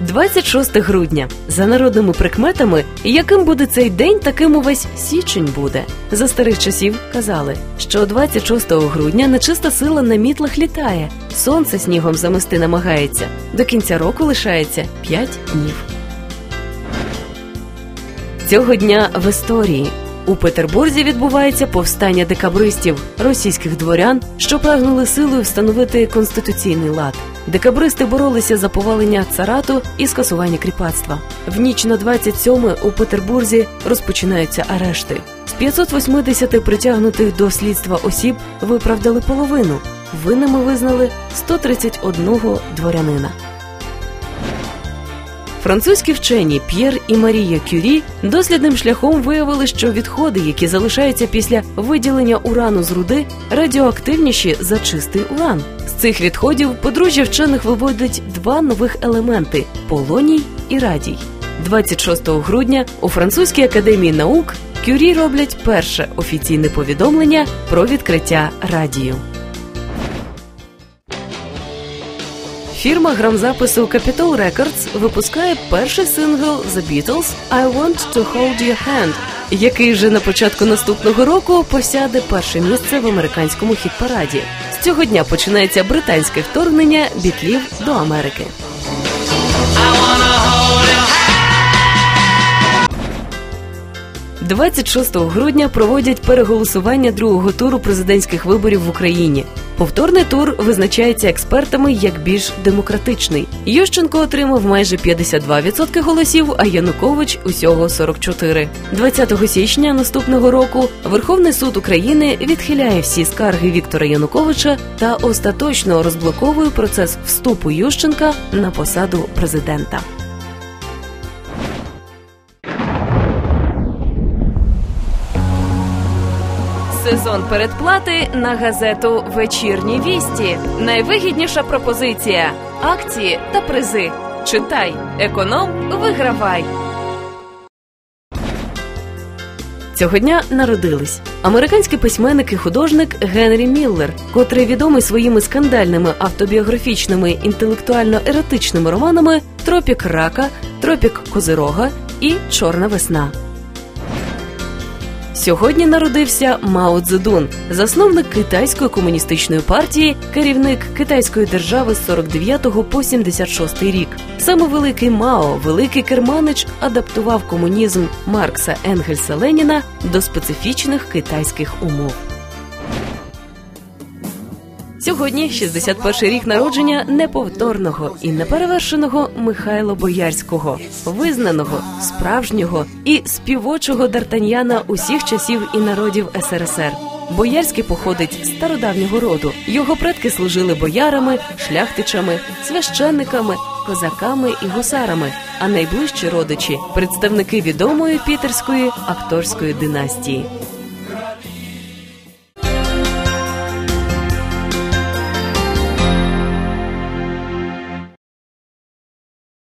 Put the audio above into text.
26 грудня. За народними прикметами, яким буде цей день, таким увесь січень буде. За старих часів казали, що 26 грудня нечиста сила на мітлах літає, сонце снігом замести намагається. До кінця року лишається 5 днів. Цього дня в історії у Петербурзі відбувається повстання декабристів, російських дворян, що прагнули силою встановити конституційний лад. Декабристи боролися за повалення царату і скасування кріпацтва. В ніч на 27 у Петербурзі розпочинаються арешти. З 580 притягнутих до слідства осіб виправдали половину. Винними визнали 131 дворянина. Французькі вчені П'єр і Марія Кюрі дослідним шляхом виявили, що відходи, які залишаються після виділення урану з руди, радіоактивніші за чистий уран. З цих відходів подружжя вчених виводить два нових елементи полоній і радій. 26 грудня у французькій академії наук Кюрі роблять перше офіційне повідомлення про відкриття радію. Фірма грамзапису Capitol Records випускає перший сингл The Beatles «I Want to Hold Your Hand», який вже на початку наступного року посяде перше місце в американському хіт-параді. З цього дня починається британське вторгнення бітлів до Америки. 26 грудня проводять переголосування другого туру президентських виборів в Україні. Повторний тур визначається експертами як більш демократичний. Ющенко отримав майже 52% голосів, а Янукович усього 44%. 20 січня наступного року Верховний суд України відхиляє всі скарги Віктора Януковича та остаточно розблоковує процес вступу Ющенка на посаду президента. Сезон передплати на газету Вечірні вісті. Найвигідніша пропозиція: акції та призи. Читай, економ, вигравай. Цього дня народились американський письменник і художник Генрі Міллер, котрий відомий своїми скандальними автобіографічними інтелектуально-еротичними романами Тропік рака, Тропік Козирога і Чорна весна. Сьогодні народився Мао Цзедун, засновник китайської комуністичної партії, керівник китайської держави з 49 по 76 рік. Саме великий Мао, великий керманич, адаптував комунізм Маркса Енгельса Леніна до специфічних китайських умов. Сьогодні 61-й рік народження неповторного і неперевершеного Михайла Боярського, визнаного, справжнього і співочого дартаньяна усіх часів і народів СРСР. Боярський походить з стародавнього роду. Його предки служили боярами, шляхтичами, священниками, козаками і гусарами, а найближчі родичі представники відомої пітерської акторської династії.